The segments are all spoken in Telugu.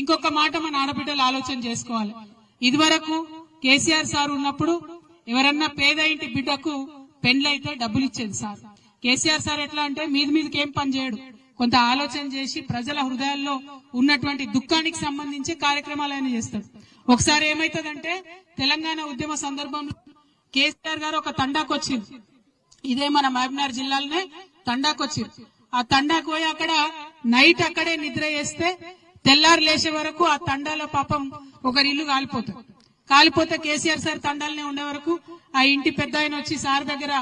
ఇంకొక మాట మన ఆడబిడ్డలు ఆలోచన చేసుకోవాలి. ఇదివరకు కేసీఆర్ సార్ ఉన్నప్పుడు ఎవరన్నా పేద ఇంటి బిడ్డకు పెండ్లైతే డబ్బులు ఇచ్చేది సార్. కేసీఆర్ సార్ ఎట్లా అంటే మీది మీదకి ఏం పని చేయడు. కొంత ఆలోచన చేసి ప్రజల హృదయాల్లో ఉన్నటువంటి దుఃఖానికి సంబంధించి కార్యక్రమాలు ఆయన చేస్తాడు. ఒకసారి ఏమైతుందంటే తెలంగాణ ఉద్యమ సందర్భంలో కేసీఆర్ గారు ఒక తండాకు వచ్చింది ఇదే మన మహబూబ్నగర్ జిల్లాలోనే తండాకు వచ్చింది ఆ తండాకు పోయి అక్కడ నైట్ అక్కడే నిద్ర చేస్తే తెల్లారు లేచే వరకు ఆ తండాలో పాపం ఒకరి ఇల్లు కాలిపోతుంది. కాలిపోతే కేసీఆర్ సార్ తండాలనే ఉండే వరకు ఆ ఇంటి పెద్ద ఆయన వచ్చి సార్ దగ్గర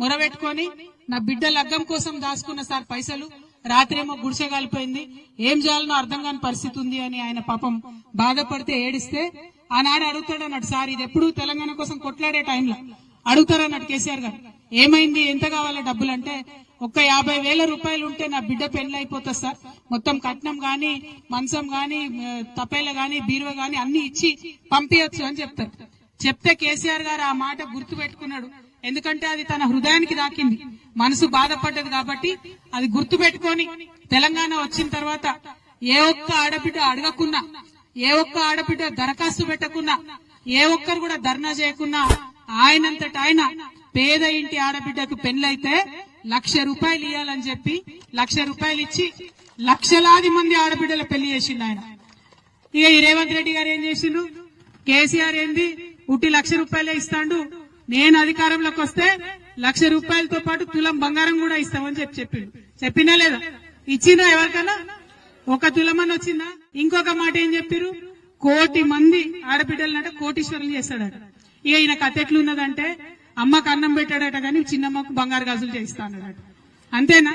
మొరబెట్టుకొని నా బిడ్డ లగ్గం కోసం దాచుకున్న సార్ పైసలు రాత్రేమో గుడిసె కాలిపోయింది. ఏం చేయాలనో అర్థం కాని పరిస్థితి ఉంది అని ఆయన పాపం బాధపడితే ఏడిస్తే ఆనాడు అడుగుతాడు అన్నాడు సార్ ఇది ఎప్పుడు తెలంగాణ కోసం కొట్లాడే టైంలో. అడుగుతారు అన్నాడు కేసీఆర్ గారు. ఏమైంది? ఎంత కావాలా డబ్బులు అంటే ఒక్క యాభై వేల రూపాయలు ఉంటే నా బిడ్డ పెళ్ళి అయిపోతుంది సార్. మొత్తం కట్నం గాని మంచం గాని తపేల గాని బీరువ గాని అన్ని ఇచ్చి పంపించచ్చు అని చెప్తారు. చెప్తే కేసీఆర్ గారు ఆ మాట గుర్తు పెట్టుకున్నాడు ఎందుకంటే అది తన హృదయానికి దాకింది. మనసు బాధపడ్డది కాబట్టి అది గుర్తు పెట్టుకొని తెలంగాణ వచ్చిన తర్వాత ఏ ఒక్క ఆడబిడ్డ అడగకున్నా ఏ ఒక్క ఆడబిడ్డ దరఖాస్తు పెట్టకున్నా ఏ ఒక్కరు కూడా ధర్నా చేయకున్నా ఆయనంతట ఆయన పేద ఇంటి ఆడబిడ్డకు పెళ్ళైతే లక్ష రూపాయలు ఇవ్వాలని చెప్పి లక్ష రూపాయలు ఇచ్చి లక్షలాది మంది ఆడబిడ్డల పెళ్ళి చేసిండు ఆయన. ఇక ఈ రేవంత్ రెడ్డి గారు ఏం చేసిండు? కేసీఆర్ ఏంది? ఉట్టి లక్ష రూపాయలే ఇస్తాడు. నేను అధికారంలోకి వస్తే లక్ష రూపాయలతో పాటు తులం బంగారం కూడా ఇస్తామని చెప్పి చెప్పిండు. చెప్పినా లేదా? ఇచ్చిందా ఎవరికైనా ఒక తులమని వచ్చిందా? ఇంకొక మాట ఏం చెప్పారు? కోటి మంది ఆడబిడ్డలనంటే కోటీశ్వరులు చేస్తాడట. ఇక ఈయన కథ ఎట్లున్నదంటే అమ్మకు అన్నం పెట్టాడట కానీ చిన్నమ్మకు బంగారు గాజులు చేయిస్తానడట. అంతేనా?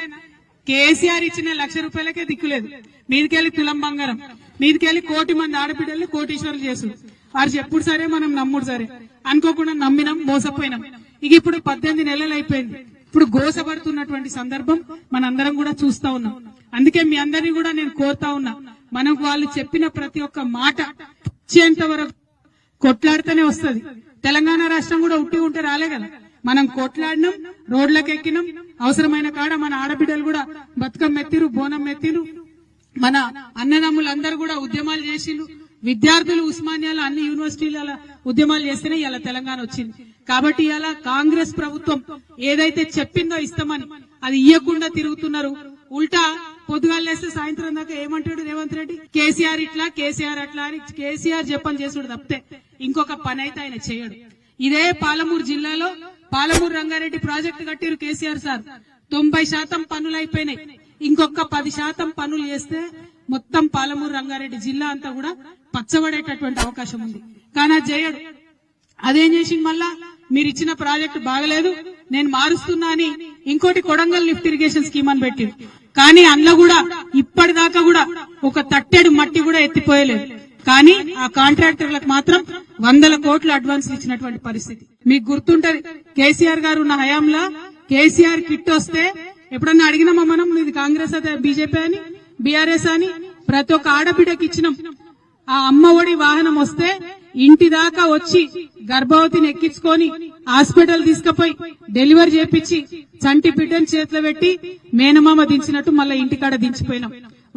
కేసీఆర్ ఇచ్చిన లక్ష రూపాయలకే దిక్కులేదు మీదికెళ్ళి తులం బంగారం మీదికెళ్ళి కోటి మంది ఆడబిడ్డల్ని కోటీశ్వరులు చేసు వారు చెప్పుడు సరే మనం నమ్ముడు సరే. అనుకోకుండా నమ్మినాం మోసపోయినాం. ఇక ఇప్పుడు పద్దెనిమిది నెలలు అయిపోయింది. ఇప్పుడు గోసపడుతున్నటువంటి సందర్భం మనందరం కూడా చూస్తా ఉన్నాం. అందుకే మీ అందరినీ కూడా నేను కోరుతా ఉన్నా. మనకు వాళ్ళు చెప్పిన ప్రతి ఒక్క మాట ఇచ్చేంత వరకు కొట్లాడితేనే వస్తది. తెలంగాణ రాష్ట్రం కూడా ఉట్టి ఉంటే రాలే కదా. మనం కొట్లాడినాం రోడ్లకు ఎక్కినాం అవసరమైన కాడ మన ఆడబిడ్డలు కూడా బతుకమ్మ ఎత్తిరు బోనం ఎత్తిరు మన అన్నదమ్ములందరూ కూడా ఉద్యమాలు చేసిండ్రు. విద్యార్థులు ఉస్మానియాలో అన్ని యూనివర్సిటీల ఉద్యమాలు చేస్తేనే ఇలా తెలంగాణ వచ్చింది. కాబట్టి ఇలా కాంగ్రెస్ ప్రభుత్వం ఏదైతే చెప్పిందో ఇస్తామని అది ఇయ్యకుండా తిరుగుతున్నారు. ఉల్టా పొద్దుగాలేస్తే సాయంత్రం దాకా ఏమంటాడు రేవంత్ రెడ్డి? కేసీఆర్ ఇట్లా కేసీఆర్ అట్లా అని కేసీఆర్ చెప్పని చేసుడు తప్పితే ఇంకొక పని అయితే ఆయన చేయడు. ఇదే పాలమూరు జిల్లాలో పాలమూరు రంగారెడ్డి ప్రాజెక్టు కట్టిరు కేసీఆర్ సార్. తొంభై శాతం పనులు అయిపోయినాయి. ఇంకొక పది శాతం పనులు చేస్తే మొత్తం పాలమూరు రంగారెడ్డి జిల్లా అంతా కూడా పచ్చబడేటటువంటి అవకాశం ఉంది. కానీ అది చేయడు. అదేం చేసింది మళ్ళా? మీరు ఇచ్చిన ప్రాజెక్టు బాగలేదు నేను మారుస్తున్నా అని ఇంకోటి కొడంగల్ లిఫ్ట్ ఇరిగేషన్ స్కీమ్ అని పెట్టింది కానీ అందులో కూడా ఇప్పటిదాకా కూడా ఒక తట్టెడు మట్టి కూడా ఎత్తిపోయలేదు. కానీ ఆ కాంట్రాక్టర్లకు మాత్రం వందల కోట్ల అడ్వాన్స్ ఇచ్చినటువంటి పరిస్థితి. మీకు గుర్తుంటది కేసీఆర్ గారు ఉన్న హయాంలో కేసీఆర్ కిట్ వస్తే ఎప్పుడన్నా అడిగినామా మనం ఇది కాంగ్రెస్ బీజేపీ అని బీఆర్ఎస్ అని? ప్రతి ఒక్క ఆడబిడ్డకి ఇచ్చినాం. ఆ అమ్మ ఒడి వాహనం వస్తే ఇంటి దాకా వచ్చి గర్భవతిని ఎక్కించుకొని హాస్పిటల్ తీసుకుపోయి డెలివరీ చేపించి చంటి బిడ్డని చేతిలో పెట్టి మేనమామ దించినట్టు మళ్ళీ ఇంటికాడ దించిపోయినాం.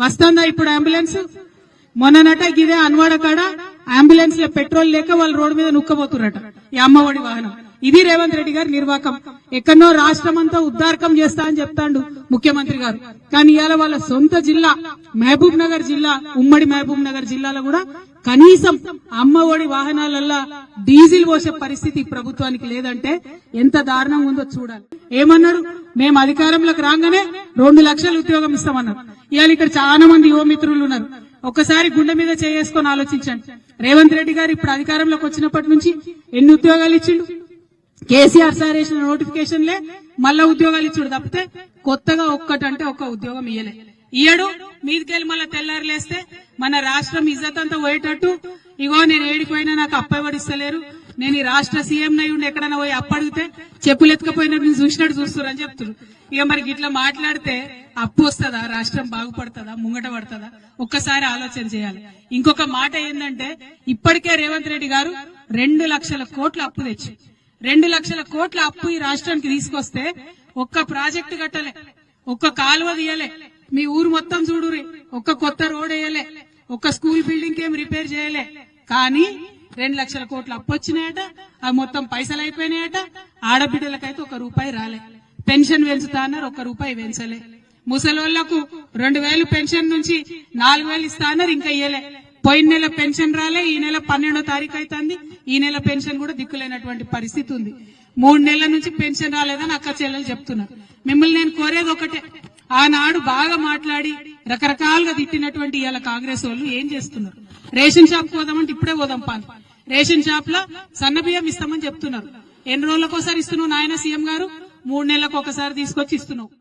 వస్తుందా ఇప్పుడు అంబులెన్స్? మొన్ననట గిదే అన్వాడ కాడ అంబులెన్స్లో పెట్రోల్ లేక వాళ్ళు రోడ్డు మీద నుక్కబోతున్నట ఈ అమ్మఒడి వాహనం. ఇది రేవంత్ రెడ్డి గారి నిర్వాకం. ఎక్కడో రాష్ట్రం అంతా ఉద్దారకం చేస్తా అని చెప్తాండు ముఖ్యమంత్రి గారు. కానీ ఇవాళ వాళ్ళ సొంత జిల్లా మహబూబ్ నగర్ జిల్లా ఉమ్మడి మహబూబ్ నగర్ జిల్లాలో కూడా కనీసం అమ్మ ఒడి వాహనాలల్లో డీజిల్ పోసే పరిస్థితి ప్రభుత్వానికి లేదంటే ఎంత దారుణంగా ఉందో చూడాలి. ఏమన్నారు? మేము అధికారంలోకి రాగానే రెండు లక్షల ఉద్యోగం ఇస్తామన్నారు. ఇవాళ ఇక్కడ చాలా మంది యువ మిత్రులు ఉన్నారు. ఒక్కసారి గుండె మీద చేసుకొని ఆలోచించండి. రేవంత్ రెడ్డి గారు ఇప్పుడు అధికారంలోకి వచ్చినప్పటి నుంచి ఎన్ని ఉద్యోగాలు ఇచ్చిండు? కేసీఆర్ సార్ వేసిన నోటిఫికేషన్లే మళ్ళా ఉద్యోగాలు ఇచ్చుడు తప్పితే కొత్తగా ఒక్కటంటే ఒక్క ఉద్యోగం ఇయ్యలే. ఇయ్యడు మీదికెళ్ళి మళ్ళా తెల్లారులేస్తే మన రాష్ట్రం ఇజ్జత్ అంతా పోయేటట్టు ఇగో నేను ఏడిపోయినా నాకు అప్పవడిస్తలేరు నేను ఈ రాష్ట్ర సీఎం నై ఉండి ఎక్కడైనా పోయి అప్పడిగితే చెప్పులు ఎత్తుకపోయినా నేను చూసినట్టు చూస్తున్నారు అని చెప్తున్నారు ఇక మరి ఇట్లా మాట్లాడితే అప్పు వస్తుందా? రాష్ట్రం బాగుపడుతుందా? ముంగట పడుతుందా? ఒక్కసారి ఆలోచన చేయాలి. ఇంకొక మాట ఏంటంటే ఇప్పటికే రేవంత్ రెడ్డి గారు రెండు లక్షల కోట్ల అప్పు తెచ్చి రెండు లక్షల కోట్ల అప్పు ఈ రాష్ట్రానికి తీసుకొస్తే ఒక్క ప్రాజెక్టు కట్టలే ఒక్క కాలువ తీయలే. మీ ఊరు మొత్తం చూడురి ఒక్క కొత్త రోడ్ వేయలే. ఒక స్కూల్ బిల్డింగ్ ఏం రిపేర్ చేయలే. కానీ రెండు లక్షల కోట్లు అప్పు వచ్చినాయట అవి మొత్తం పైసలు అయిపోయినాయట. ఆడబిడ్డలకైతే ఒక రూపాయి రాలే. పెన్షన్ పెంచుతా అన్నారు ఒక్క రూపాయి పెంచలే. ముసలోళ్ళకు రెండు వేలు పెన్షన్ నుంచి నాలుగు వేలు ఇస్తా అన్నారు ఇంకా ఇయ్యలే. పోయిన నెల పెన్షన్ రాలే ఈ నెల పన్నెండో తారీఖు అవుతుంది ఈ నెల పెన్షన్ కూడా దిక్కులేనటువంటి పరిస్థితి ఉంది. మూడు నెలల నుంచి పెన్షన్ రాలేదని అక్క చెల్లెలు చెప్తున్నారు. మిమ్మల్ని నేను కోరేది ఒకటే. ఆనాడు బాగా మాట్లాడి రకరకాలుగా తిట్టినటువంటి ఇవాళ కాంగ్రెస్ వాళ్ళు ఏం చేస్తున్నారు? రేషన్ షాప్ పోదామంటే ఇప్పుడే పోదాం పాలు రేషన్ షాప్లో సన్నబియ్యం ఇస్తామని చెప్తున్నారు. ఎన్ని రోజులకు ఒకసారి ఇస్తున్నావు నాయన సీఎం గారు? మూడు నెలలకు ఒకసారి తీసుకొచ్చి ఇస్తున్నావు.